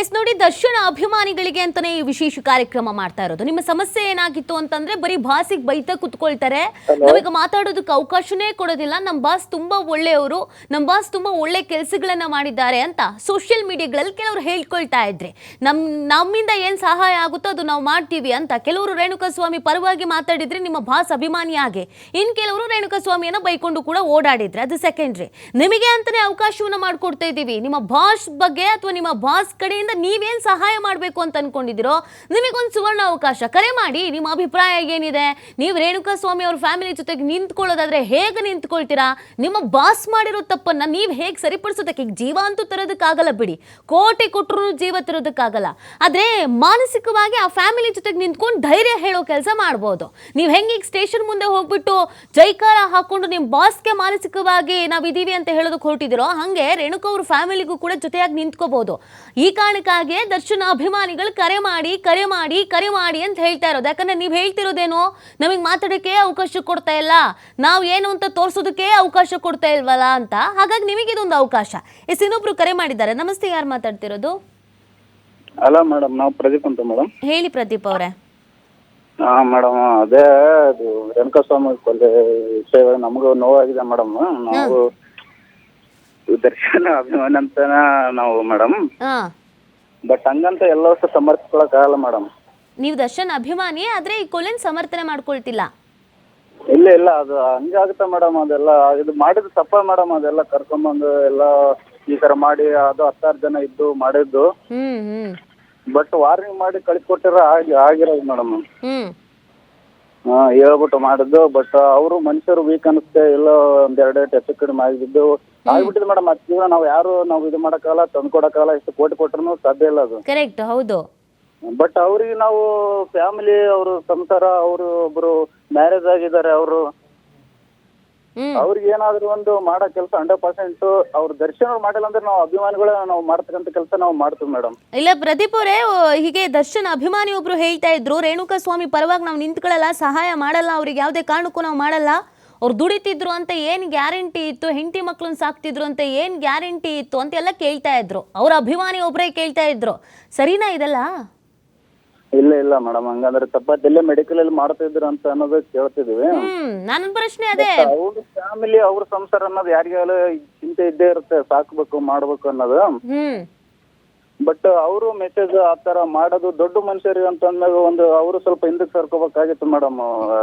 S ನೋಡಿ ದರ್ಶನ ಅಭಿಮಾನಿಗಳಿಗೆ ಅಂತಾನೆ ಈ ವಿಶೇಷ ಕಾರ್ಯಕ್ರಮ ಮಾಡ್ತಾ ಇರೋದು. ನಿಮ್ಮ ಸಮಸ್ಯೆ ಏನಾಗಿತ್ತು ಅಂತಂದ್ರೆ ಬರೀ ಬಾಸಿಗೆ ಬೈತಾ ಕುತ್ಕೊಳ್ತಾರೆ. ನಮಗೆ ಮಾತಾಡೋದಕ್ಕೆ ಅವಕಾಶನೇ ಕೊಡೋದಿಲ್ಲ. ನಮ್ಮ ಬಾಸ್ ತುಂಬಾ ಒಳ್ಳೆಯವರು. ನಮ್ಮ ಬಾಸ್ ತುಂಬಾ ಒಳ್ಳೆ ಕೆಲಸಗಳನ್ನ ಮಾಡಿದ್ದಾರೆ ಅಂತ ಸೋಷಿಯಲ್ ಮೀಡಿಯಾಗಳಲ್ಲಿ ಕೆಲವರು ಹೇಳ್ಕೊಳ್ತಾ ಇದ್ರೆ ನಮ್ ನಮ್ಮಿಂದ ಏನ್ ಸಹಾಯ ಆಗುತ್ತೋ ಅದು ನಾವು ಮಾಡ್ತೀವಿ ಅಂತ ಕೆಲವರು ರೇಣುಕಾ ಸ್ವಾಮಿ ಪರವಾಗಿ ಮಾತಾಡಿದ್ರೆ ನಿಮ್ಮ ಬಾಸ್ ಅಭಿಮಾನಿಯಾಗೆ ಇನ್ ಕೆಲವರು ರೇಣುಕಾ ಸ್ವಾಮಿಯನ್ನ ಬೈಕೊಂಡು ಕೂಡ ಓಡಾಡಿದ್ರೆ ಅದು ಸೆಕೆಂಡ್ರಿ ನಿಮಗೆ ಅಂತಾನೆ ಅವಕಾಶವನ್ನ ಮಾಡ್ಕೊಡ್ತಾ ಇದ್ದೀವಿ. ನಿಮ್ಮ ಬಾಸ್ ಬಗ್ಗೆ ಅಥವಾ ನಿಮ್ಮ ಬಾಸ್ ಕಡೆಯಿಂದ ನೀವೇನು ಸಹಾಯ ಮಾಡಬೇಕು ಅಂತ ಅನ್ಕೊಂಡಿದ್ದೀರೋ, ನಿಮಗೊಂದು ಸುವರ್ಣ ಅವಕಾಶ. ಕರೆ ಮಾಡಿ, ನಿಮ್ಮ ಅಭಿಪ್ರಾಯ ಏನಿದೆ? ನೀವು ರೇಣುಕಾ ಸ್ವಾಮಿ ಅವ್ರ ಫ್ಯಾಮಿಲಿ ಜೊತೆಗೆ ನಿಂತ್ಕೊಳ್ಳೋದಾದ್ರೆ ಹೇಗೆ ನಿಂತ್ಕೊಳ್ತೀರಾ? ನಿಮ್ಮ ಬಾಸ್ ಮಾಡಿರೋ ತಪ್ಪನ್ನ ನೀವು ಹೇಗೆ ಸರಿಪಡಿಸೋದಕ್ಕೆ ಜೀವ ಅಂತೂ ತರೋದಕ್ಕಾಗಲ್ಲ ಬಿಡಿ. ಕೋಟಿ ಕೊಟ್ಟರು ಜೀವ ತರೋದಕ್ಕಾಗಲ್ಲ. ಆದ್ರೆ ಮಾನಸಿಕವಾಗಿ ಆ ಫ್ಯಾಮಿಲಿ ಜೊತೆಗೆ ನಿಂತ್ಕೊಂಡು ಧೈರ್ಯ ಹೇಳೋ ಕೆಲಸ ಮಾಡ್ಬೋದು. ನೀವು ಹೆಂಗೆ ಈಗ ಸ್ಟೇಷನ್ ಮುಂದೆ ಹೋಗ್ಬಿಟ್ಟು ಜೈಕಾರ ಹಾಕೊಂಡು ನಿಮ್ಮ ಬಾಸ್ಗೆ ಮಾನಸಿಕವಾಗಿ ನಾವಿದೀವಿ ಅಂತ ಹೇಳೋದಕ್ಕೆ ಹೊರಟಿದ್ದೀರೋ, ಹಾಗೆ ರೇಣುಕಾ ಅವ್ರ ಫ್ಯಾಮಿಲಿಗೂ ಕೂಡ ಜೊತೆಯಾಗಿ ನಿಂತ್ಕೋಬಹುದು ಈ ಕಾರಣಕ್ಕಾಗಿ ದರ್ಶನ ಅಭಿಮಾನಿಗಳು ಕರೆ ಮಾಡಿ ಕರೆ ಮಾಡಿ ಕರೆ ಮಾಡಿ ಅಂತ ಹೇಳ್ತಾ ಇರೋದು. ಯಾಕಂದ್ರೆ ನೀವು ಹೇಳ್ತಿರೋದೇನು? ನಮಗೆ ಮಾತಾಡೋಕ್ಕೆ ಅವಕಾಶ ಕೊಡ್ತಾ ಇಲ್ಲ. ನಾವು ಏನು ಅಂತ ತೋರಿಸೋದಕ್ಕೆ ಅವಕಾಶ ಕೊಡ್ತಾ ಇಲ್ವಲ್ಲ ಅಂತ. ಹಾಗಾಗಿ ನಿಮಗೆ ಇದೊಂದು ಅವಕಾಶ. ಎಸ್ ಇನ್ನೊಬ್ರು ಕರೆ ಮಾಡಿದ್ದಾರೆ. ನಮಸ್ತೆ ಯಾರು ಮಾತಾಡ್ತಿರೋದು? ಅಲ್ಲ ಮೇಡಮ್ ನಾವು ಪ್ರದೀಪ್ ಅಂತ ಮೇಡಮ್. ಹೇಳಿ ಪ್ರದೀಪ್ ಅವರೇ. ಹಾ ಮೇಡಮ್ ಅದೇ ಅದು ರೇಣುಕಾ ಸ್ವಾಮಿ ಕೊಲೆ ವಿಷಯ ನಮಗೂ ನೋವಾಗಿದೆ ಮೇಡಮ್. ನಾವು ದರ್ಶನ ಅಭಿಮಾನ ಅಂತ ನಾವು ಮೇಡಮ್. ಹಾ. ಬಟ್ ಹಂಗಂತ ಎಲ್ಲ ವರ್ಷ ಸಮರ್ಥಿಸ್ಕೊಳಕ್ಕಾಗಲ್ಲ ಮೇಡಮ್ ನೀವು ದರ್ಶನ್ ಅಭಿಮಾನಿ ಆದ್ರೆ ಈ ಕೊಲೆನ್ ಸಮರ್ಥನೆ ಮಾಡ್ಕೊಳ್ತಿಲ್ಲ. ಇಲ್ಲ ಇಲ್ಲ ಅದು ಹಂಗಾಗುತ್ತೆ ಮೇಡಮ್ ಅದೆಲ್ಲ ಇದು ಮಾಡಿದ ತಪ್ಪ ಮೇಡಮ್ ಅದೆಲ್ಲ ಕರ್ಕೊಂಬಂದು ಎಲ್ಲ ಈ ತರ ಮಾಡಿ ಅದು ಹತ್ತಾರು ಜನ ಇದ್ದು ಮಾಡಿದ್ದು. ಹ್ಮ್ ಹ್ಮ್. ಬಟ್ ವಾರ್ನಿಂಗ್ ಮಾಡಿ ಕಳಿಸ್ಕೊಟ್ಟಿರೋ ಆಗಿ ಆಗಿರೋದು ಮೇಡಮ್ ಹ್ಮ್. ಹಾ ಹೇಳ್ಬಿಟ್ಟು ಮಾಡಿದ್ದು ಬಟ್ ಅವರು ಮನುಷ್ಯರು ವೀಕ್ ಅನಿಸುತ್ತೆ ಎಲ್ಲ ಒಂದೆರಡು ಹೆಚ್ಚು ಕಡಿಮೆ ಆಗಿದ್ದು. ಆಗ್ಬಿಟ್ಟಿದೆ ಮೇಡಮ್ ಅದು ನಾವು ಯಾರು ನಾವು ಇದು ಮಾಡಕ್ಕಾಗಲ್ಲ ತಂದ್ಕೊಡಕ್ಕಾಗಲ್ಲ ಎಷ್ಟು ಕೋಟಿ ಕೊಟ್ರು ಸಾಧ್ಯ ಇಲ್ಲ ಅದು. ಕರೆಕ್ಟ್ ಹೌದು. ಬಟ್ ಅವ್ರಿಗೆ ನಾವು ಫ್ಯಾಮಿಲಿ ಅವರು ಸಂಸಾರ ಅವರು ಒಬ್ರು ಮ್ಯಾರೇಜ್ ಆಗಿದ್ದಾರೆ ಅವರು ಅವ್ರಿಗೆ ಏನಾದ್ರು ಒಂದು ಮಾಡೋ ಕೆಲಸ ಹಂಡ್ರೆಡ್ ಪರ್ಸೆಂಟ್ ಅವ್ರ ದರ್ಶನ ಅವ್ರು ಮಾಡಿಲ್ಲ ಅಂದ್ರೆ ನಾವು ಅಭಿಮಾನಿಗಳ ನಾವು ಮಾಡ್ತಕ್ಕಂಥ ಕೆಲಸ ನಾವು ಮಾಡ್ತೀವಿ ಮೇಡಮ್. ಇಲ್ಲ ಪ್ರದೀಪ್ ಅವರೇ ಹೀಗೆ ದರ್ಶನ್ ಅಭಿಮಾನಿ ಒಬ್ರು ಹೇಳ್ತಾ ಇದ್ರು ರೇಣುಕಾ ಸ್ವಾಮಿ ಪರವಾಗಿ ನಾವು ನಿಂತ್ಕೊಳ್ಳಲ್ಲ ಸಹಾಯ ಮಾಡಲ್ಲ ಅವ್ರಿಗೆ ಯಾವುದೇ ಕಾರಣಕ್ಕೂ ನಾವು ಮಾಡಲ್ಲ. ಅವ್ರು ದುಡಿತಿದ್ರು ಅಂತ ಏನು ಗ್ಯಾರಂಟಿ ಇತ್ತು ಹೆಂಡತಿ ಮಕ್ಳನ್ನ ಸಾಕ್ತಿದ್ರು ಅಂತ ಏನು ಗ್ಯಾರಂಟಿ ಇತ್ತು ಅಂತ ಎಲ್ಲ ಕೇಳ್ತಾ ಇದ್ರು. ಅವ್ರ ಅಭಿಮಾನಿ ಒಬ್ಬರೇ ಕೇಳ್ತಾ ಇದ್ರು. ಸರಿನಾ ಇದೆಲ್ಲ? ಇಲ್ಲ ಇಲ್ಲ ಮೇಡಮ್ ಹಂಗಂದ್ರೆ ಮೆಡಿಕಲ್ ಅಲ್ಲಿ ಮಾಡ್ತಾ ಇದ್ರು ಅಂತ ಅನ್ನೋದು ಕೇಳ್ತಿದೀವಿ. ಹ್ಮ್ ಪ್ರಶ್ನೆ ಅದೇ. ಅವ್ರ ಫ್ಯಾಮಿಲಿ ಅವ್ರ ಸಂಸಾರ ಅನ್ನೋದು ಯಾರಿಗಾಗಲೂ ಚಿಂತೆ ಇದ್ದೇ ಇರುತ್ತೆ. ಸಾಕ್ಬೇಕು ಮಾಡ್ಬೇಕು ಅನ್ನೋದು. ಹ್ಮ್. ಬಟ್ ಅವರು ಮೆಸೇಜ್ ಆ ತರ ಮಾಡೋದು ದೊಡ್ಡ ಮನುಷ್ಯರಿಗೆ ಅಂತ ಅಂದಾಗ ಒಂದು ಅವರು ಸ್ವಲ್ಪ ಹಿಂದಕ್ಕೆ ಸರ್ಕೋಬೇಕಾಗಿತ್ತು ಮೇಡಮ್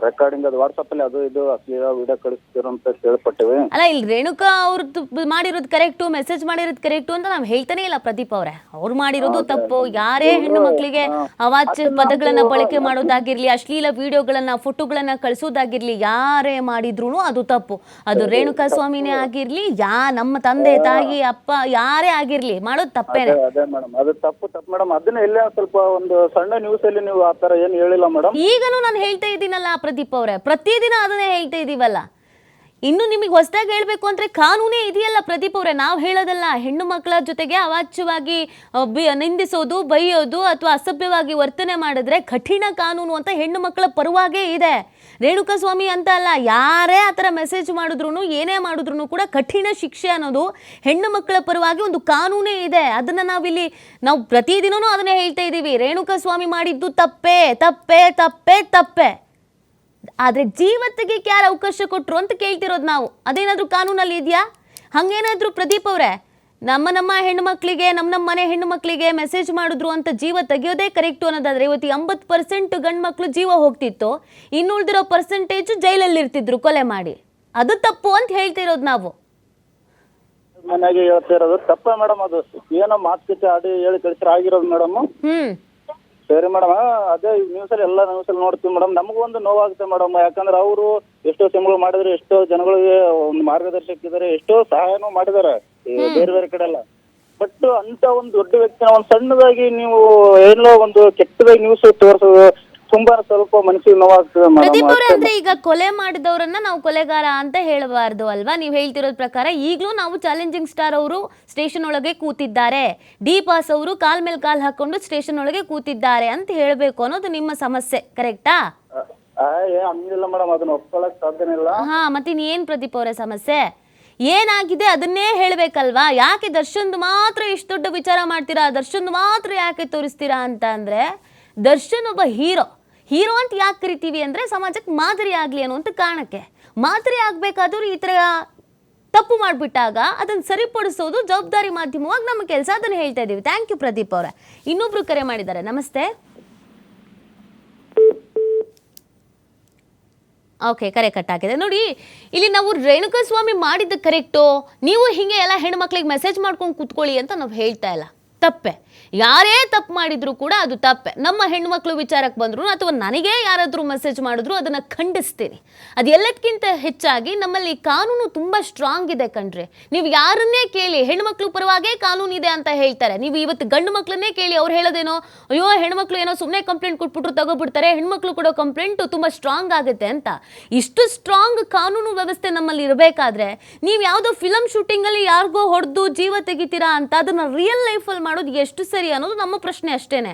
ರೆಕಾರ್ಡಿಂಗ್ ಅದು ವಾಟ್ಸ್ಆಪ್ ಅಲ್ಲಿ ಅದು ಇದು ಅಶ್ಲೀಲ ವಿಡಿಯೋ ಕಳಿಸ್ತಿರೋ ಅಂತ ಕೇಳ್ಪಟ್ಟಿವಿ. ಅಲ್ಲ ಇಲ್ಲಿ ರೇಣುಕಾ ಅವ್ರದ್ದು ಮಾಡಿರೋದು ಕರೆಕ್ಟು ಮೆಸೇಜ್ ಮಾಡಿರೋದು ಕರೆಕ್ಟು ಅಂತ ನಾವು ಹೇಳ್ತಾನೆ ಇಲ್ಲ ಪ್ರದೀಪ್ ಅವರೇ. ಅವ್ರು ಮಾಡಿರೋದು ತಪ್ಪು. ಯಾರೇ ಹೆಣ್ಣು ಮಕ್ಕಳಿಗೆ ಅವಾಚ ಪದಗಳನ್ನ ಬಳಕೆ ಮಾಡೋದಾಗಿರ್ಲಿ ಅಶ್ಲೀಲ ವಿಡಿಯೋಗಳನ್ನ ಫೋಟೋಗಳನ್ನ ಕಳಿಸೋದಾಗಿರ್ಲಿ ಯಾರೇ ಮಾಡಿದ್ರು ಅದು ತಪ್ಪು. ಅದು ರೇಣುಕಾ ಸ್ವಾಮಿನೇ ಆಗಿರ್ಲಿ ಯಾ ನಮ್ಮ ತಂದೆ ತಾಯಿ ಅಪ್ಪ ಯಾರೇ ಆಗಿರ್ಲಿ ಮಾಡೋದು ತಪ್ಪೇನೆ. ಮೇಡಮ್. ಅದು ತಪ್ಪು ತಪ್ಪು. ಮೇಡಮ್, ಅದನ್ನ ಎಲ್ಲೇ ಸ್ವಲ್ಪ ಒಂದು ಸಣ್ಣ ನ್ಯೂಸ್ ಅಲ್ಲಿ ನೀವು ಆ ತರ ಏನು ಹೇಳಿಲ್ಲ ಮೇಡಮ್. ಈಗಲೂ ನಾನು ಹೇಳ್ತಾ ಇದ್ದೀನಲ್ಲ ಪ್ರದೀಪ್ ಅವರೇ. ಪ್ರತಿದಿನ ಅದನ್ನೇ ಹೇಳ್ತಾ ಇದ್ದೀವಲ್ಲ ಇನ್ನು ನಿಮಗೆ ಹೊಸದಾಗಿ ಹೇಳಬೇಕು ಅಂದರೆ ಕಾನೂನೇ ಇದೆಯಲ್ಲ ಪ್ರದೀಪ್ ಅವರೇ, ನಾವು ಹೇಳೋದಲ್ಲ, ಹೆಣ್ಣು ಮಕ್ಕಳ ಜೊತೆಗೆ ಅವಾಚ್ಯವಾಗಿ ಬಿ- ನಿಂದಿಸೋದು, ಬೈಯೋದು ಅಥವಾ ಅಸಭ್ಯವಾಗಿ ವರ್ತನೆ ಮಾಡಿದ್ರೆ ಕಠಿಣ ಕಾನೂನು ಅಂತ ಹೆಣ್ಣು ಮಕ್ಕಳ ಪರವಾಗೇ ಇದೆ. ರೇಣುಕಾ ಸ್ವಾಮಿ ಅಂತ ಅಲ್ಲ, ಯಾರೇ ಆ ಥರ ಮೆಸೇಜ್ ಮಾಡಿದ್ರು ಏನೇ ಮಾಡಿದ್ರು ಕೂಡ ಕಠಿಣ ಶಿಕ್ಷೆ ಅನ್ನೋದು ಹೆಣ್ಣು ಮಕ್ಕಳ ಪರವಾಗಿ ಒಂದು ಕಾನೂನೇ ಇದೆ. ಅದನ್ನು ನಾವಿಲ್ಲಿ, ನಾವು ಪ್ರತಿದಿನವೂ ಅದನ್ನೇ ಹೇಳ್ತಾ ಇದ್ದೀವಿ. ರೇಣುಕಾ ಸ್ವಾಮಿ ಮಾಡಿದ್ದು ತಪ್ಪೇ ತಪ್ಪೇ ತಪ್ಪೇ ತಪ್ಪೇ. ಆದರೆ ಜೀವತ್ತಿಗೆ ಯಾರು ಅವಕಾಶ ಕೊಟ್ಟರು ಅಂತ ಕೇಳ್ತಿರೋದು ನಾವು. ಅದೇನಾದರೂ ಕಾನೂನಲ್ಲಿ ಇದೆಯಾ? ಹಂಗೇನಾದರೂ ಪ್ರದೀಪ್ ಅವರೇ ನಮ್ಮ ನಮ್ಮ ಹೆಣ್ಣು ಮಕ್ಕಳಿಗೆ ನಮ್ಮ ನಮ್ಮ ಮನೆ ಹೆಣ್ಣು ಮಕ್ಕಳಿಗೆ ಮೆಸೇಜ್ ಮಾಡಿದ್ರು ಅಂತ ಜೀವ ತೆಗೆಯೋದೇ ಕರೆಕ್ಟು ಅನ್ನೋದಾದರೆ ಇವತ್ತು ಎಂಬತ್ತು ಪರ್ಸೆಂಟ್ ಗಂಡು ಮಕ್ಕಳು ಜೀವ ಹೋಗ್ತಿತ್ತು. ಇನ್ನುಳಿದಿರೋ ಪರ್ಸೆಂಟೇಜು ಜೈಲಲ್ಲಿ ಇರ್ತಿದ್ರು ಕೊಲೆ ಮಾಡಿ. ಅದು ತಪ್ಪು ಅಂತ ಹೇಳ್ತಿರೋದು ನಾವು. ಮನೆಗೆ ಹೇಳ್ತಿರೋದು ತಪ್ಪ ಮೇಡಮ್ ಅದು. ಏನೋ ಮಾತುಕತೆ ಆಡಿ ಹೇಳಿ ಕಳಿಸ್ರೆ ಆಗಿರೋದು ಮೇಡಮ್ ಹ್ಮ್. ಸರಿ ಮೇಡಮ್ ಅದೇ ನ್ಯೂಸ್ ಅಲ್ಲಿ ಎಲ್ಲ ನ್ಯೂಸ್ ಅಲ್ಲಿ ನೋಡ್ತೀವಿ ಮೇಡಮ್ ನಮಗೂ ಒಂದು ನೋವಾಗುತ್ತೆ ಮೇಡಮ್ ಯಾಕಂದ್ರೆ ಅವರು ಎಷ್ಟೋ ಸಿಮ್ಗಳು ಮಾಡಿದ್ರೆ ಎಷ್ಟೋ ಜನಗಳಿಗೆ ಒಂದು ಮಾರ್ಗದರ್ಶಕ ಇದ್ದಾರೆ ಎಷ್ಟೋ ಸಹಾಯನೂ ಮಾಡಿದ್ದಾರೆ. ಈ ಬೇರೆ ಬೇರೆ ಕಡೆ ಎಲ್ಲ. ಬಟ್ ಅಂತ ಒಂದು ದೊಡ್ಡ ವ್ಯಕ್ತಿನ ಒಂದು ಸಣ್ಣದಾಗಿ ನೀವು ಏನೋ ಒಂದು ಕೆಟ್ಟದಾಗಿ ನ್ಯೂಸ್ ತೋರಿಸೋದು ತುಂಬಾ ಸ್ವಲ್ಪ ಮನಸ್ಸಿಗೆ ನೋವಾಗ್ತದೆ ಪ್ರದೀಪ್ ಅವರೇ ಅಂದ್ರೆ ಈಗ ಕೊಲೆ ಮಾಡಿದವರನ್ನ ನಾವು ಕೊಲೆಗಾರ ಅಂತ ಹೇಳಬಾರದು ಅಲ್ವಾ? ನೀವು ಹೇಳ್ತಿರೋದ್ ಪ್ರಕಾರ ಈಗಲೂ ನಾವು ಚಾಲೆಂಜಿಂಗ್ ಸ್ಟಾರ್ ಅವರು ಸ್ಟೇಷನ್ ಒಳಗೆ ಕೂತಿದ್ದಾರೆ. ಡಿ ಪಾಸ್ ಅವರು ಕಾಲ್ ಮೇಲೆ ಕಾಲ್ ಹಾಕೊಂಡು ಸ್ಟೇಷನ್ ಒಳಗೆ ಕೂತಿದ್ದಾರೆ ಅಂತ ಹೇಳಬೇಕು ಅನ್ನೋದು ನಿಮ್ಮ ಸಮಸ್ಯೆ ಕರೆಕ್ಟಾ ಹಂಗಿಲ್ಲ ಮೇಡಮ್ ಅದನ್ನ ಒಪ್ಕೊಳಕ್ ಸಾಧ್ಯನೇ ಇಲ್ಲ ಹಾ ಮತ್ತೆ ಏನ್ ಪ್ರದೀಪ್ ಅವರ ಸಮಸ್ಯೆ? ಏನಾಗಿದೆ ಅದನ್ನೇ ಹೇಳ್ಬೇಕಲ್ವಾ? ಯಾಕೆ ದರ್ಶನ್ದು ಮಾತ್ರ ಇಷ್ಟು ದೊಡ್ಡ ವಿಚಾರ ಮಾಡ್ತೀರಾ? ದರ್ಶನ್ ಮಾತ್ರ ಯಾಕೆ ತೋರಿಸ್ತೀರಾ ಅಂತ ಅಂದ್ರೆ ದರ್ಶನ್ ಒಬ್ಬ ಹೀರೋ ಹೀರೋ ಅಂತ ಯಾಕೆ ಕರಿತೀವಿ ಅಂದರೆ ಸಮಾಜಕ್ಕೆ ಮಾದರಿ ಆಗಲಿ ಅನ್ನುವಂಥ ಕಾರಣಕ್ಕೆ. ಮಾದರಿ ಆಗಬೇಕಾದ್ರೂ ಈ ಥರ ತಪ್ಪು ಮಾಡಿಬಿಟ್ಟಾಗ ಅದನ್ನು ಸರಿಪಡಿಸೋದು ಜವಾಬ್ದಾರಿ ಮಾಧ್ಯಮವಾಗಿ ನಮ್ಮ ಕೆಲಸ ಅದನ್ನು ಹೇಳ್ತಾ ಇದ್ದೀವಿ ಥ್ಯಾಂಕ್ ಯು ಪ್ರದೀಪ್ ಅವರ. ಇನ್ನೊಬ್ರು ಕರೆ ಮಾಡಿದ್ದಾರೆ. ನಮಸ್ತೆ. ಓಕೆ ಕರೆ ಕಟ್ ಆಗಿದೆ. ನೋಡಿ, ಇಲ್ಲಿ ನಾವು ರೇಣುಕಾ ಸ್ವಾಮಿ ಮಾಡಿದ್ದು ಕರೆಕ್ಟು ನೀವು ಹಿಂಗೆ ಎಲ್ಲ ಹೆಣ್ಮಕ್ಳಿಗೆ ಮೆಸೇಜ್ ಮಾಡ್ಕೊಂಡು ಕೂತ್ಕೊಳ್ಳಿ ಅಂತ ನಾವು ಹೇಳ್ತಾ ಇಲ್ಲ. ತಪ್ಪೆ. ಯಾರೇ ತಪ್ಪು ಮಾಡಿದ್ರು ಕೂಡ ಅದು ತಪ್ಪೆ. ನಮ್ಮ ಹೆಣ್ಮಕ್ಳು ವಿಚಾರಕ್ಕೆ ಬಂದ್ರು ಅಥವಾ ನನಗೇ ಯಾರಾದರೂ ಮೆಸೇಜ್ ಮಾಡಿದ್ರು ಅದನ್ನು ಖಂಡಿಸ್ತೀನಿ. ಅದು ಎಲ್ಲದಕ್ಕಿಂತ ಹೆಚ್ಚಾಗಿ ನಮ್ಮಲ್ಲಿ ಕಾನೂನು ತುಂಬ ಸ್ಟ್ರಾಂಗ್ ಇದೆ ಕಣ್ರಿ. ನೀವು ಯಾರನ್ನೇ ಕೇಳಿ ಹೆಣ್ಮಕ್ಳು ಪರವಾಗೇ ಕಾನೂನು ಇದೆ ಅಂತ ಹೇಳ್ತಾರೆ. ನೀವು ಇವತ್ತು ಗಂಡು ಮಕ್ಳನ್ನೇ ಕೇಳಿ ಅವ್ರು ಹೇಳೋದೇನೋ, ಅಯ್ಯೋ ಹೆಣ್ಮಕ್ಳು ಏನೋ ಸುಮ್ಮನೆ ಕಂಪ್ಲೇಂಟ್ ಕೊಟ್ಬಿಟ್ರು, ತಗೋಬಿಡ್ತಾರೆ. ಹೆಣ್ಮಕ್ಳು ಕೊಡೋ ಕಂಪ್ಲೇಂಟು ತುಂಬ ಸ್ಟ್ರಾಂಗ್ ಆಗುತ್ತೆ ಅಂತ. ಇಷ್ಟು ಸ್ಟ್ರಾಂಗ್ ಕಾನೂನು ವ್ಯವಸ್ಥೆ ನಮ್ಮಲ್ಲಿ ಇರಬೇಕಾದ್ರೆ, ನೀವು ಯಾವುದೋ ಫಿಲಮ್ ಶೂಟಿಂಗಲ್ಲಿ ಯಾರಿಗೋ ಹೊಡೆದು ಜೀವ ತೆಗಿತೀರಾ ಅಂತ ಅದನ್ನು ರಿಯಲ್ ಲೈಫಲ್ಲಿ ಮಾಡೋದು ಎಷ್ಟು ಸರಿ ಅನ್ನೋದು ನಮ್ಮ ಪ್ರಶ್ನೆ ಅಷ್ಟೇನೆ.